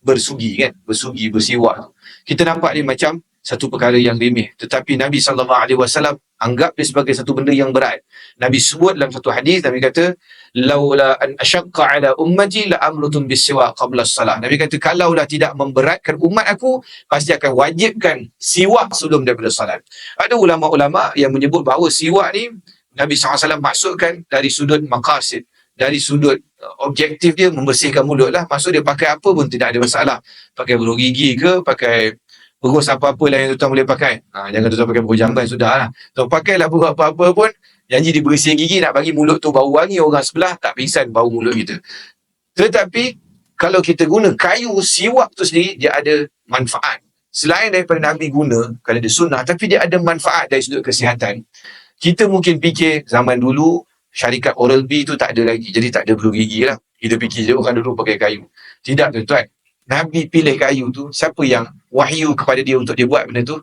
bersugi kan? Bersugi bersiwak kita nampak ni macam satu perkara yang remeh. Tetapi Nabi sallallahu alaihi wasallam anggap dia sebagai satu benda yang berat. Nabi sebut dalam satu hadis Nabi kata laula an ashaqqa ala ummati la amrutun bisiwak qabla salah Nabi kata kalau dah tidak memberatkan umat aku pasti akan wajibkan siwak sebelum daripada salat. Ada ulama-ulama yang menyebut bahawa siwak ni Nabi SAW maksudkan dari sudut maqasid dari sudut uh, objektif dia membersihkan mulut lah. Maksud dia pakai apa pun tidak ada masalah. Pakai beruk gigi ke, pakai berus apa-apa lah yang tuan boleh pakai. Ha, jangan tuan pakai berus jamban sudah lah. Tuan pakailah berus apa-apa pun, janji dibersihin gigi nak bagi mulut tu bau wangi orang sebelah, tak pingsan bau mulut kita. Tetapi, kalau kita guna kayu siwak tu sendiri, dia ada manfaat. Selain daripada Nabi guna, kalau dia sunnah, tapi dia ada manfaat dari sudut kesihatan. Kita mungkin fikir zaman dulu, syarikat Oral-B tu tak ada lagi. Jadi tak ada perlu gigi lah. Kita fikir je orang dulu pakai kayu. Tidak tuan-tuan. Nabi pilih kayu tu. Siapa yang wahyu kepada dia untuk dia buat benda tu?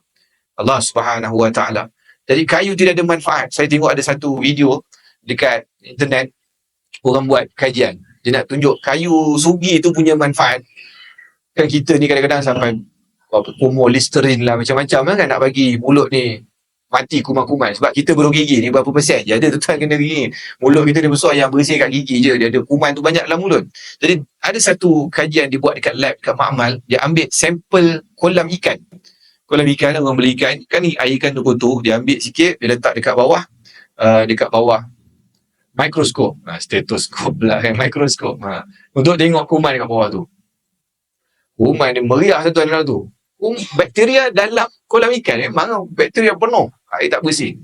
Allah subhanahu wa ta'ala. Jadi kayu tidak ada manfaat. Saya tengok ada satu video dekat internet. Orang buat kajian. Dia nak tunjuk kayu sugi tu punya manfaat. Kan kita ni kadang-kadang sampai apa, listerin lah macam-macam kan nak bagi mulut ni mati kuman-kuman sebab kita beruk gigi ni berapa persen? Je ada tuan kena gigi. Mulut kita ni besar yang bersih kat gigi je. Dia ada kuman tu banyak dalam mulut. Jadi ada satu kajian dibuat dekat lab dekat makmal dia ambil sampel kolam ikan. Kolam ikan orang beli ikan. Kan ni air ikan tu kotor. Dia ambil sikit dia letak dekat bawah. Uh, dekat bawah. Mikroskop. Ha, stetoskop lah kan mikroskop. Ha, untuk tengok kuman dekat bawah tu. Kuman ni meriah satu dalam tu. Um, bakteria dalam kolam ikan memang bakteria penuh air tak bersih.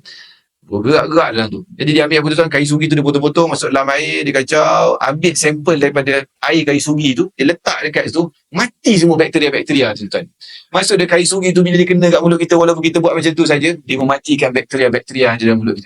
Bergerak-gerak dalam tu. Jadi dia ambil tuan kayu sugi tu dia potong-potong masuk dalam air dia kacau. Ambil sampel daripada air kayu sugi tu dia letak dekat situ mati semua bakteria-bakteria tu tuan. Maksud dia kayu sugi tu bila dia kena kat mulut kita walaupun kita buat macam tu saja dia mematikan bakteria-bakteria yang ada dalam mulut kita